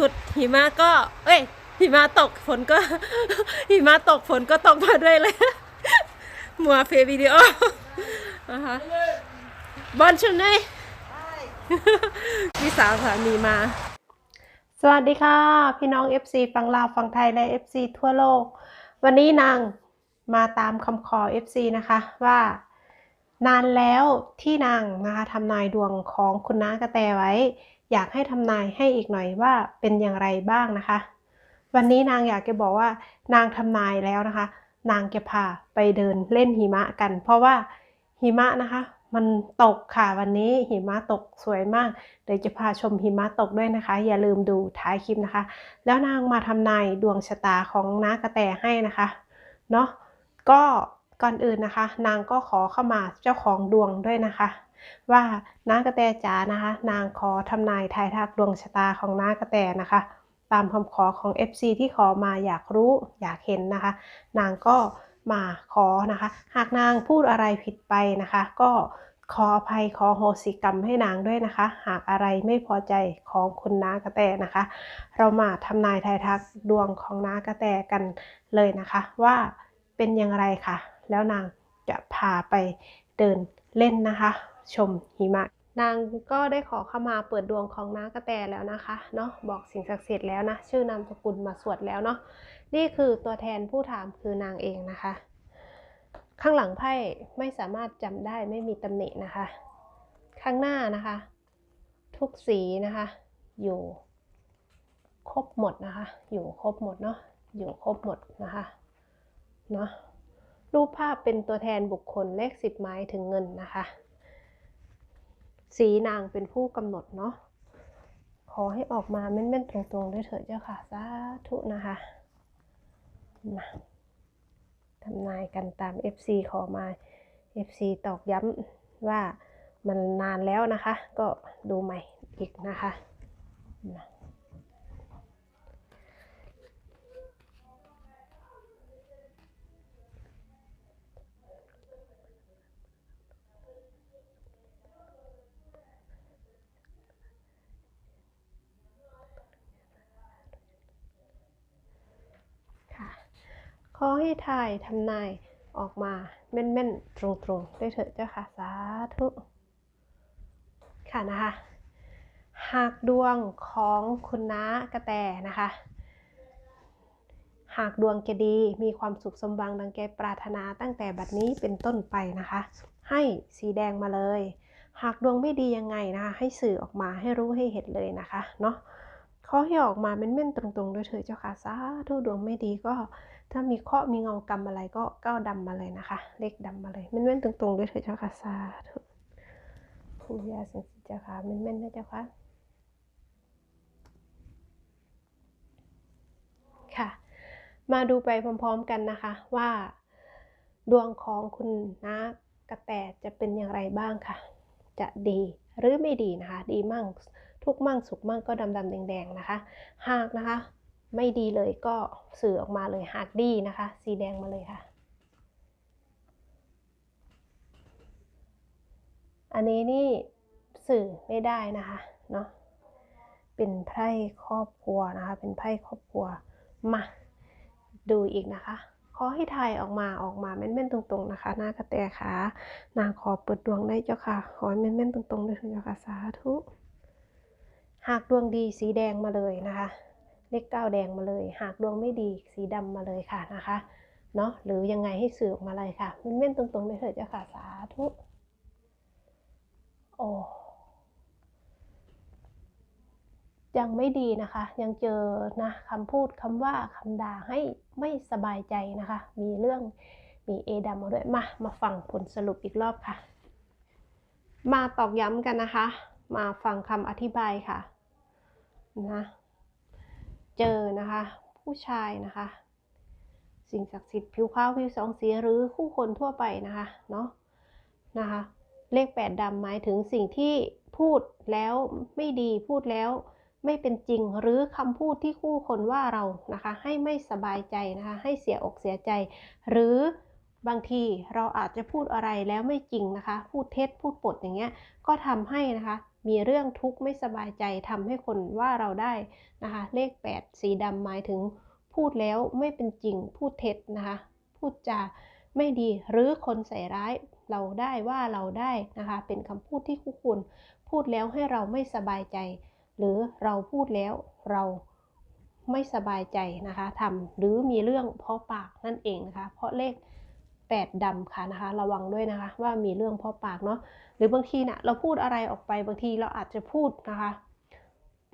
ยุดหิมะก็ เอ้ยหิมะตกฝนก็หิมะตกฝนก็ตกมาด้วยเลยมัวเฟวิดีโอนะคะบอลชุนเน่พี่สาวสามีมา สวัสดีค่ะ พี่น้อง FC ฝั่งลาวฝั่งไทยและ FC ทั่วโลก วันนี้นางมาตามคำขอ FC นะคะว่านานแล้วที่นางนะคะทำนายดวงของคุณน้ากระแตไว้ อยากให้ทำนายให้อีกหน่อยว่าเป็นอย่างไรบ้างนะคะ วันนี้นางอยากจะบอกว่า นางทำนายแล้วนะคะ นางจะพาไปเดินเล่นหิมะกัน เพราะว่าหิมะนะคะ มันตกค่ะวันนี้หิมะตกสวยมาก เดี๋ยวจะพาชมหิมะตกด้วยนะคะ อย่าลืมดูท้ายคลิปนะคะ แล้วนางมาทำนายดวงชะตาของน้ากระแตให้นะคะเนาะก็ก่อนอื่นนะคะ นางก็ขอเข้ามาเจ้าของดวงด้วยนะคะ ว่าน้ากระแตจ๋านะคะ นางขอทำนายทายทักดวงชะตาของน้ากระแตนะคะ ตามคำขอของ FC ที่ขอมาอยากรู้อยากเห็นนะคะ นางก็มาขอนะคะ หากนางพูดอะไรผิดไปนะคะ ก็ขออภัยขอโหสิกรรมให้นางด้วยนะคะ หากอะไรไม่พอใจของคุณน้ากระแตนะคะ เรามาทำนายทายทักดวงของน้ากระแตกันเลยนะคะ ว่าเป็นอย่างไรค่ะ แล้วนางจะพาไปเดินเล่นนะคะ ชมหิมะนางก็ได้ขอเข้ามาเปิดดวงของน้ากระแตแล้วนะคะเนาะบอกสิ่งศักดิ์สิทธิ์แล้วนะชื่อนามสกุลมาสวดแล้วเนาะนี่คือตัวแทนผู้ถามคือนางเองนะคะ ข้างหลังไพ่ไม่สามารถจำได้ไม่มีตำหนินะคะ ข้างหน้านะคะ ทุกสีนะคะ อยู่ครบหมดนะคะ อยู่ครบหมดเนาะอยู่ครบหมดนะคะเนาะรูปภาพเป็นตัวแทนบุคคลเลขสิบไม้ถึงเงินนะคะ สีนางเป็นผู้กำหนดเนาะขอให้ออกมาแม่นๆตรงๆด้วยเถิดเจ้าค่ะสาธุนะคะมาทำนายกันตาม FC ขอมา FC ตอกย้ำว่ามันนานแล้วนะคะ ก็ดูใหม่อีกนะคะนะค่ะ ขอให้ทายทำนายออกมาแม่นๆ ตรงๆด้วยเถิดเจ้าค่ะ สาธุค่ะนะคะ หากดวงของคุณน้ากระแตนะคะ หากดวงแกดีมีความสุขสมหวังดังแกปรารถนาตั้งแต่บัดนี้เป็นต้นไปนะคะ ให้สีแดงมาเลย หากดวงไม่ดียังไงนะคะให้สื่อออกมาให้รู้ให้เห็นเลยนะคะเนาะขอให้ออกมาเม่นๆตรงๆด้วยเถิดเจ้าค่ะสาธุดวงไม่ดีก็ ถ้ามีเคราะห์มีเงากรรมอะไรก็ก้าวดำมาเลยนะคะ เลขดำมาเลยเม่นๆตรงๆด้วยเถิดเจ้าค่ะสาธุผู้ยาสิงสิเจ้าค่ะเม่นๆนะเจ้าค่ะค่ะ มาดูไปพร้อมๆกันนะคะว่า ดวงของคุณนะกระแตจะเป็นอย่างไรบ้างค่ะ จะดีหรือไม่ดีนะคะ ดีมั่งทุกมั่งสุขมั่งก็ดำๆแดงๆนะคะ หากนะคะ ไม่ดีเลยก็สื่อออกมาเลยหากดีนะคะ สีแดงมาเลยค่ะ อันนี้นี่สื่อไม่ได้นะคะเนาะเป็นไพ่ครอบครัวนะคะ เป็นไพ่ครอบครัวมาดูอีกนะคะขอให้ทายออกมาออกมาแม่นๆตรงๆนะคะหน้ากระแตขานางขอเปิดดวงได้เจ้าค่ะ ขอให้แม่นๆตรงๆด้วยเถอะเจ้าค่ะสาธุ หากดวงดีสีแดงมาเลยนะคะ เลขเก้าแดงมาเลย หากดวงไม่ดีสีดำมาเลยค่ะนะคะเนาะหรือยังไงให้สื่อออกมาเลยค่ะเม่นตรงๆด้วยเถิดเจ้าค่ะสาธุโอ้ยังไม่ดีนะคะ ยังเจอนะคำพูดคำว่าคำด่าให้ไม่สบายใจนะคะ มีเรื่องมีเอดำมาด้วยมามาฟังผลสรุปอีกรอบค่ะ มาตอกย้ำกันนะคะ มาฟังคำอธิบายค่ะนะ เจอนะคะ ผู้ชายนะคะ สิ่งศักดิ์สิทธิ์ผิวขาวผิวสองสีหรือคู่คนทั่วไปนะคะเนาะนะคะ เลขแปดดำหมายถึงสิ่งที่พูดแล้วไม่ดีพูดแล้วไม่เป็นจริงหรือคำพูดที่คู่คนว่าเรานะคะ ให้ไม่สบายใจนะคะ ให้เสียอกเสียใจ หรือบางทีเราอาจจะพูดอะไรแล้วไม่จริงนะคะ พูดเท็จพูดปดอย่างเงี้ยก็ทำให้นะคะ มีเรื่องทุกข์ไม่สบายใจทำให้คนว่าเราได้นะคะ เลข 8 สีดำหมายถึงพูดแล้วไม่เป็นจริงพูดเท็จนะคะ พูดจาไม่ดีหรือคนใส่ร้ายเราได้ว่าเราได้นะคะ เป็นคำพูดที่คู่ควรพูดแล้วให้เราไม่สบายใจ หรือเราพูดแล้วเราไม่สบายใจนะคะทำหรือมีเรื่องเพราะปากนั่นเองนะคะ เพราะเลข 8ดำค่ะนะคะ ระวังด้วยนะคะ ว่ามีเรื่องเพราะปากเนาะหรือบางทีนะ่ะเราพูดอะไรออกไปบางทีเราอาจจะพูดนะคะ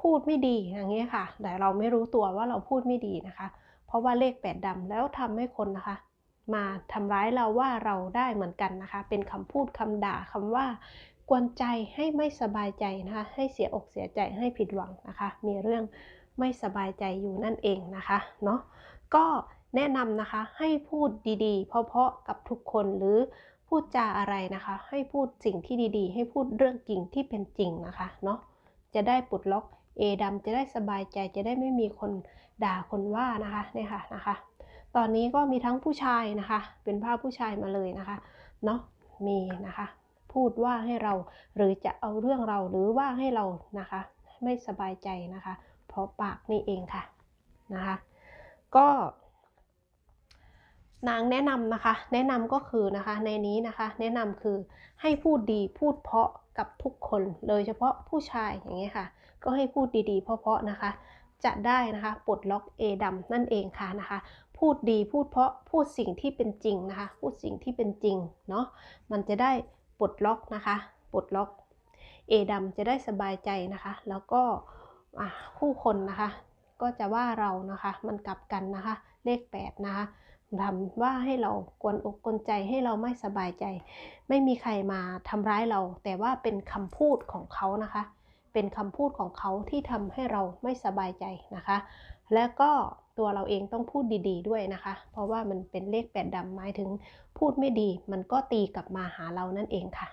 พูดไม่ดีอย่างเงี้ยค่ะ แต่เราไม่รู้ตัวว่าเราพูดไม่ดีนะคะ เพราะว่าเลข 8ดำแล้วทำให้คนนะคะ มาทำร้ายเราว่าเราได้เหมือนกันนะคะ เป็นคำพูดคำด่าคำว่ากวนใจให้ไม่สบายใจนะคะ ให้เสียอกเสียใจให้ผิดหวังนะคะ มีเรื่องไม่สบายใจอยู่นั่นเองนะคะเนาะก็ แนะนำนะคะให้พูดดีๆ เพราะๆกับทุกคนหรือพูดจาอะไรนะคะ ให้พูดสิ่งที่ดีๆ ให้พูดเรื่องจริงที่เป็นจริงนะคะเนาะจะได้ปลดล็อกเอดำจะได้สบายใจจะได้ไม่มีคนด่าคนว่านะคะเนี่ยค่ะนะคะ ตอนนี้ก็มีทั้งผู้ชายนะคะ เป็นภาพผู้ชายมาเลยนะคะเนาะมีนะคะ พูดว่าให้เราหรือจะเอาเรื่องเราหรือว่าให้เรานะคะ ไม่สบายใจนะคะ เพราะปากนี่เองค่ะนะคะ ก็ นางแนะนำนะคะ แนะนำก็คือนะคะในนี้นะคะ แนะนำคือให้พูดดีพูดเพาะกับทุกคนโดยเฉพาะผู้ชายอย่างเงี้ยค่ะ ก็ให้พูดดีๆ เพาะๆนะคะ จะได้นะคะปลดล็อกเอดำนั่นเองค่ะนะคะ พูดดีพูดเพาะพูดสิ่งที่เป็นจริงนะคะ พูดสิ่งที่เป็นจริงเนาะมันจะได้ปลดล็อกนะคะปลดล็อกเอดำจะได้สบายใจนะคะ แล้วก็คู่คนนะคะ ก็จะว่าเรานะคะ มันกลับกันนะคะ เลข 8 นะคะ ทำว่าให้เรากวนอกกวนใจให้เราไม่สบายใจ ไม่มีใครมาทำร้ายเรา แต่ว่าเป็นคำพูดของเขานะคะ เป็นคำพูดของเขาที่ทำให้เราไม่สบายใจนะคะ และก็ตัวเราเองต้องพูดดี ๆด้วยนะคะ เพราะว่ามันเป็นเลขแปดดำหมายถึงพูดไม่ดี มันก็ตีกลับมาหาเรานั่นเองค่ะ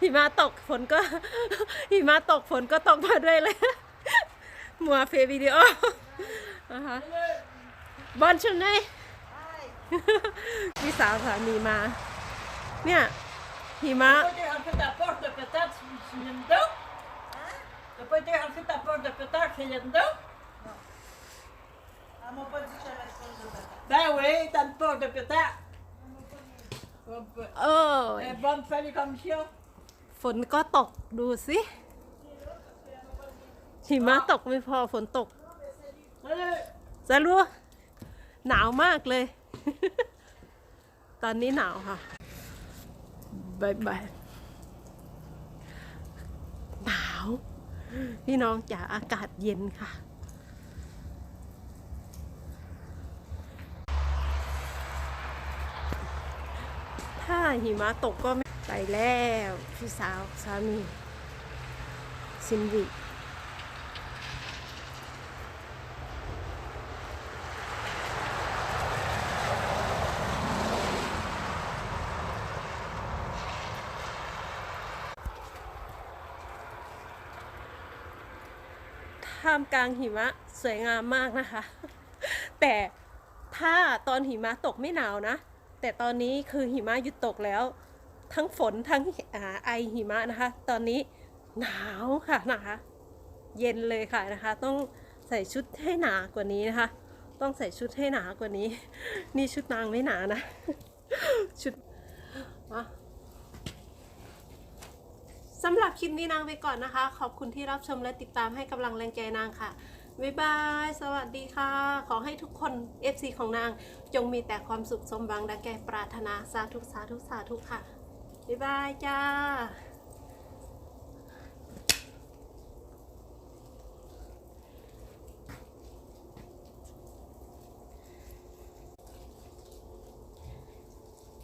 หิมะตกฝนก็ หิมะตกฝนก็ตกมาด้วยเลย มัวเฟวิดีโอ นะคะบอลชุนไน พี่สาวสามีมา เนี่ย หิมะ T'as pas été rentrer ta porte de pétard chez Lindo? Hein? T'as pas été rentrer ta porte de pétard chez Lindo? Elle m'a pas dit que j'avais pas de bataille. Ben oui, t'as une porte de pétard. เออ Un bonne fallait comme ça. ฝนก็ตกดูสิหิมะตกไม่พอฝนตก Salut! จะรู้หนาวมากเลย ตอนนี้หนาวค่ะบายบายหนาว พี่น้องจ๋าอากาศเย็นค่ะ ถ้าหิมะตกก็ ไปแล้วพี่สาวสามีซินวิท่ามกลางหิมะสวยงามมากนะคะ แต่ถ้าตอนหิมะตกไม่หนาวนะ แต่ตอนนี้คือหิมะหยุดตกแล้ว ทั้งฝนทั้งไอหิมะนะคะ ตอนนี้หนาวค่ะนะคะ เย็นเลยค่ะนะคะ ต้องใส่ชุดให้หนากว่านี้นะคะ ต้องใส่ชุดให้หนากว่านี้ นี่ชุดนางไม่หนานะ ชุดสำหรับคลิปนี้นางไปก่อนนะคะ ขอบคุณที่รับชมและติดตามให้กำลังแรงใจนางค่ะ บ๊ายบาย สวัสดีค่ะ ขอให้ทุกคน FC ของนาง จงมีแต่ความสุขสมหวังดังแก่ปรารถนา สาธุสาธุสาธุค่ะ บ๊ายบายจ้า